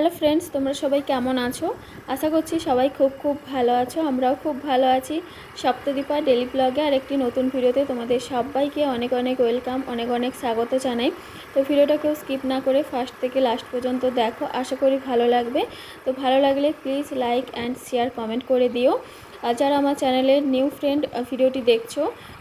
Hello friends, তোমরা সবাই কেমন আছো? আশা করছি সবাই খুব খুব ভালো আছো, আমরাও খুব ভালো আছি। সপ্তদীপা ডেলি ব্লগে আর একটি নতুন ভিডিওতে তোমাদের সবাইকে অনেক অনেক ওয়েলকাম, অনেক অনেক স্বাগত জানাই। তো ভিডিওটা কেউ স্কিপ না করে ফার্স্ট থেকে লাস্ট পর্যন্ত দেখো, আশা করি ভালো লাগবে। তো ভালো লাগলে please like and share comment করে দিও। আর যারা আমার চ্যানেলের নিউ ফ্রেন্ড ভিডিওটি দেখছ,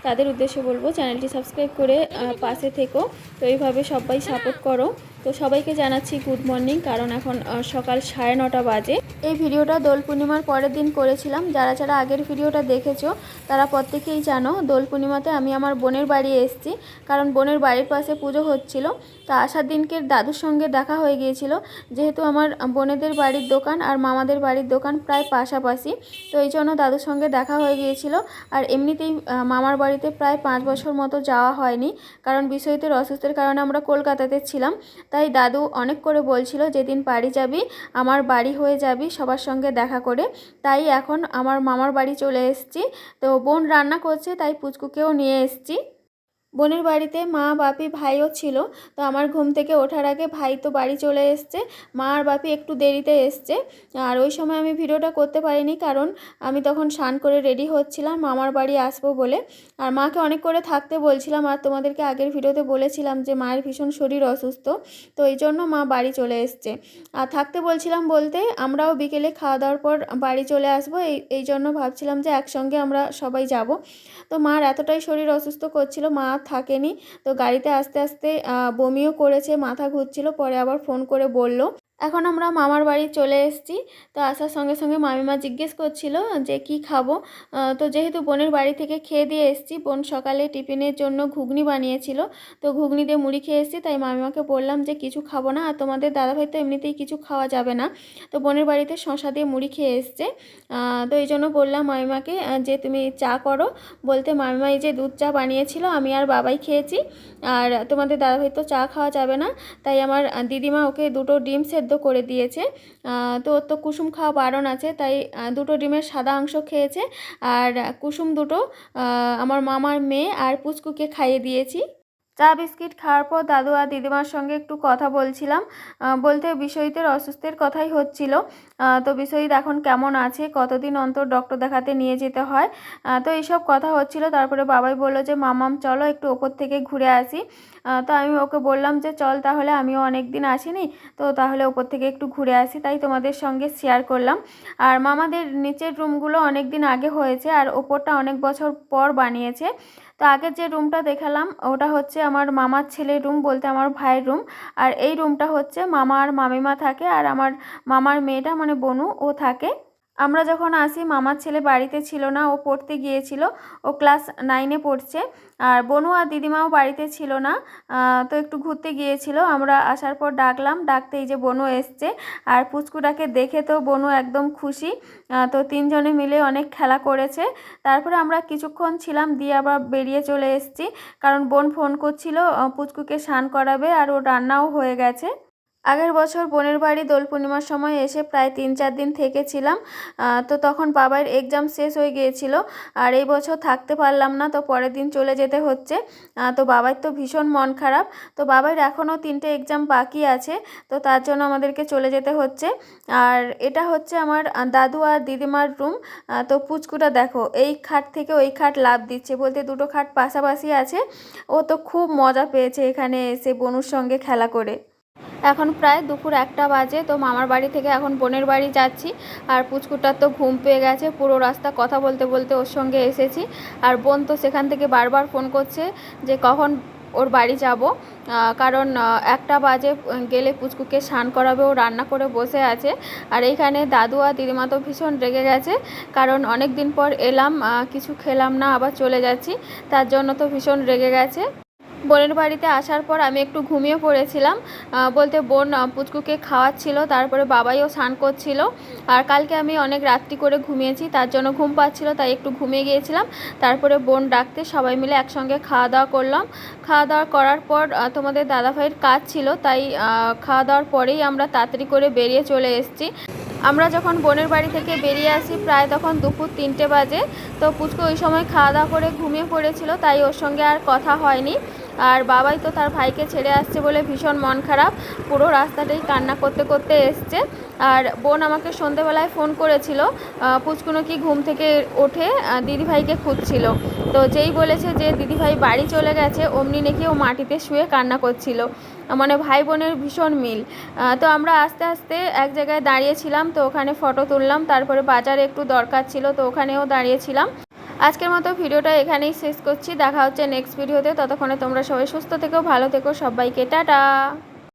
তাদের উদ্দেশ্যে বলব চ্যানেলটি সাবস্ক্রাইব করে পাশে থেকো। তো এইভাবে সবাই সাপোর্ট করো। তো সবাইকে জানাচ্ছি গুড মর্নিং কারণ এখন সকাল সাড়ে নটা বাজে। এই ভিডিওটা দোল পূর্ণিমার পরের দিন করেছিলাম। যারা যারা আগের ভিডিওটা দেখেছ, তারা প্রত্যেকেই জানো, দোল পূর্ণিমাতে আমি আমার বোনের বাড়ি এসেছি। কারণ বোনের বাড়ির পাশে পুজো হচ্ছিল। তা আসার দিনকে দাদুর সঙ্গে দেখা হয়ে গিয়েছিল। যেহেতু আমার বোনেদের বাড়ির দোকান আর মামাদের বাড়ির দোকান প্রায় পাশাপাশি। তো এই জন্য দাদুর সঙ্গে দেখা হয়ে গিয়েছিল। আর এমনিতেই মামার বাড়িতে প্রায় পাঁচ বছর মতো যাওয়া হয়নি। কারণ বিষয়তের অসুস্থের কারণে আমরা কলকাতাতে ছিলাম। তাই দাদু অনেক করে বলছিল, যেদিন বাড়ি যাবি, আমার বাড়ি হয়ে যাবি, সবার সঙ্গে দেখা করে। তাই এখন আমার মামার বাড়ি চলে এসেছি। তো বোন রান্না করছে, তাই পুচকুকেও নিয়ে এসেছি। বোনের বাড়িতে মা, বাপি, ভাইও ছিল। তো আমার ঘুম থেকে ওঠার আগে ভাই তো বাড়ি চলে এসছে। মা আর বাপি একটু দেরিতে এসছে। আর ওই সময় আমি ভিডিওটা করতে পারিনি কারণ আমি তখন স্নান করে রেডি হচ্ছিলাম, মামার বাড়ি আসব বলে। আর মাকে অনেক করে থাকতে বলছিলাম আর তোমাদেরকে আগের ভিডিওতে বলেছিলাম যে মায়ের ভীষণ শরীর অসুস্থ। তো এই জন্য মা বাড়ি চলে এসছে। আর থাকতে বলছিলাম বলতে আমরাও বিকেলে খাওয়া দাওয়ার পর বাড়ি চলে আসব। এই এই জন্য ভাবছিলাম যে একসঙ্গে আমরা সবাই যাব। তো মার এতটাই শরীর অসুস্থ করছিল, মা আর থাকেনি। তো গাড়িতে আস্তে আস্তে বমিও করেছে, মাথা ঘুরছিল, পরে আবার ফোন করে বলল। এখন আমরা মামার বাড়ি চলে এসেছি। তো আসার সঙ্গে সঙ্গে মামিমা জিজ্ঞেস করছিল যে, কি খাব? তো যেহেতু বোনের বাড়ি থেকে খেয়ে দিয়ে এসেছি, বোন সকালে টিফিনের জন্য ঘুগনি বানিয়েছিল। তো ঘুগনি দিয়ে মুড়ি খেয়ে এসেছি, তাই মামিমাকে বললাম যে, কিছু খাব না, আর তোমাদের দাদাভাই তো এমনিতেই কিছু খাওয়া যাবে না। তো বোনের বাড়িতে শশা দিয়ে মুড়ি খেয়ে এসছে। তো এই জন্য বললাম মামিমাকে যে, তুমি চা করো। বলতে মামিমা এই যে, দুধ চা বানিয়েছিল, আমি আর বাবাই খেয়েছি। আর তোমাদের দাদাভাই তো চা খাওয়া যাবে না, তাই আমার দিদিমা ওকে দুটো ডিম সেদ্ধ করে দিয়েছে। তো তো কুসুম খাওয়া বারণ আছে, তাই দুটো ডিমের সাদা অংশ খেয়েছে। আর কুসুম দুটো আমার মামার মেয়ে আর পুচকুকে খাইয়ে দিয়েছি। চা বিস্কিট খাওয়ার পর দাদু আর দিদিমার সঙ্গে একটু কথা বলছিলাম। বলতে বিষয়ীদের অসুস্থের কথাই হচ্ছিল। তো বিষয়ীদ এখন কেমন আছে? কতদিন অন্তর ডক্টর দেখাতে নিয়ে যেতে হয়? তো এইসব কথা হচ্ছিল। তারপরে বাবাই বলল যে মামাম চলো একটু ওপর থেকে ঘুরে আসি। তো আমি ওকে বললাম যে, চল তাহলে, আমিও অনেক দিন আসিনি, তো তাহলে ওপর থেকে একটু ঘুরে আসি। তাই তোমাদের সঙ্গে শেয়ার করলাম। আর মামাদের নিচের রুমগুলো অনেক দিন আগে হয়েছে, আর ওপরটা অনেক বছর পর বানিয়েছে। তো আগের যে রুমটা দেখালাম, ওটা হচ্ছে আমার মামার ছেলের রুম বলতে আমার ভাইয়ের রুম আর এই রুমটা হচ্ছে মামা আর মামিমা থাকে আর আমার মামার মেয়েটা মানে বনু, ও থাকে। আমরা যখন আসি, মামার ছেলে বাড়িতে ছিল না, ও পড়তে গিয়েছিল, ও ক্লাস নাইনে পড়ছে। আর বনু আর দিদিমাও বাড়িতে ছিল না তো একটু ঘুরতে গিয়েছিল। আমরা আসার পর ডাকলাম ডাকতে এই যে বনু এসছে। আর পুচকুটাকে দেখে তো বনু একদম খুশি তো তিনজনে মিলে অনেক খেলা করেছে। তারপরে আমরা কিছুক্ষণ ছিলাম, দিয়ে আবার বেরিয়ে চলে এসেছি। কারণ বোন ফোন করছিল পুচকুকে স্নান করাবে, আর ও রান্নাও হয়ে গেছে। আগের বছর বোনের বাড়ি দোল পূর্ণিমার সময় এসে প্রায় তিন চার দিন থেকেছিলাম। তো তখন বাবার এক্সাম শেষ হয়ে গিয়েছিল, আর এই বছর থাকতে পারলাম না, তো পরের দিন চলে যেতে হচ্ছে। তো বাবার তো ভীষণ মন খারাপ, তো বাবার এখনও তিনটে এক্সাম বাকি আছে, তো তার জন্য আমাদেরকে চলে যেতে হচ্ছে। আর এটা হচ্ছে আমার দাদু আর দিদিমার রুম তো পুচকুটা দেখো, এই খাট থেকে ওই খাট লাভ দিচ্ছে, বলতে দুটো খাট পাশাপাশি আছে। ও তো খুব মজা পেয়েছে এখানে এসে বনুর সঙ্গে খেলা করে। এখন প্রায় দুপুর একটা বাজে, তো মামার বাড়ি থেকে এখন বোনের বাড়ি যাচ্ছি। আর পুচকুটার তো ঘুম পেয়ে গেছে, পুরো রাস্তা কথা বলতে বলতে ওর সঙ্গে এসেছি। আর বোন তো সেখান থেকে বারবার ফোন করছে যে কখন ওর বাড়ি যাব। কারণ একটা বাজে গেলে পুচকুকে স্নান করাবে, ও রান্না করে বসে আছে। আর এইখানে দাদু আর দিদিমা তো ভীষণ রেগে গেছে, কারণ অনেক দিন পর এলাম কিছু খেলাম না, আবার চলে যাচ্ছি। তার জন্য তো ভীষণ রেগে গেছে। বোনের বাড়িতে আসার পর আমি একটু ঘুমিয়ে পড়েছিলাম। বলতে বোন পুচকুকে খাওয়াচ্ছিল, তারপরে বাবাইও স্নান করছিল। আর কালকে আমি অনেক রাত্রি করে ঘুমিয়েছি, তার জন্য ঘুম পাচ্ছিল, তাই একটু ঘুমিয়ে গিয়েছিলাম। তারপরে বোন, ডাকতে সবাই মিলে একসঙ্গে খাওয়া দাওয়া করলাম। খাওয়া দাওয়া করার পর তোমাদের দাদাভাইয়ের কাজ ছিল, তাই খাওয়া দাওয়ার পরেই আমরা তাড়াতাড়ি করে বেরিয়ে চলে এসেছি। আমরা যখন বোনের বাড়ি থেকে বেরিয়ে আসি, প্রায় তখন দুপুর তিনটে বাজে। তো পুচকু ওই সময় খাওয়া দাওয়া করে ঘুমিয়ে পড়েছিল, তাই ওর সঙ্গে আর কথা হয়নি। আর বাবাই তো তার ভাইকে ছেড়ে আসছে বলে ভীষণ মন খারাপ। পুরো রাস্তাটাই কান্না করতে করতে এসছে। আর বোন আমাকে সন্ধেবেলায় ফোন করেছিল পুচকুনো কি ঘুম থেকে ওঠে দিদিভাইকে খুঁজছিল। তো যেই বলেছে যে দিদিভাই বাড়ি চলে গেছে, অমনি নাকি ও মাটিতে শুয়ে কান্না করছিল। মানে ভাই বোনের ভীষণ মিল। তো আমরা আস্তে আস্তে এক জায়গায় দাঁড়িয়েছিলাম, তো ওখানে ফটো তুললাম, তারপরে বাজারে একটু দরকার ছিল, তো ওখানেও দাঁড়িয়েছিলাম। আজকের মতো ভিডিওটা এখানেই শেষ করছি। দেখা হচ্ছে নেক্সট ভিডিওতে ততক্ষণে তোমরা সবাই সুস্থ থেকো, ভালো থেকো। সবাইকে টাটা।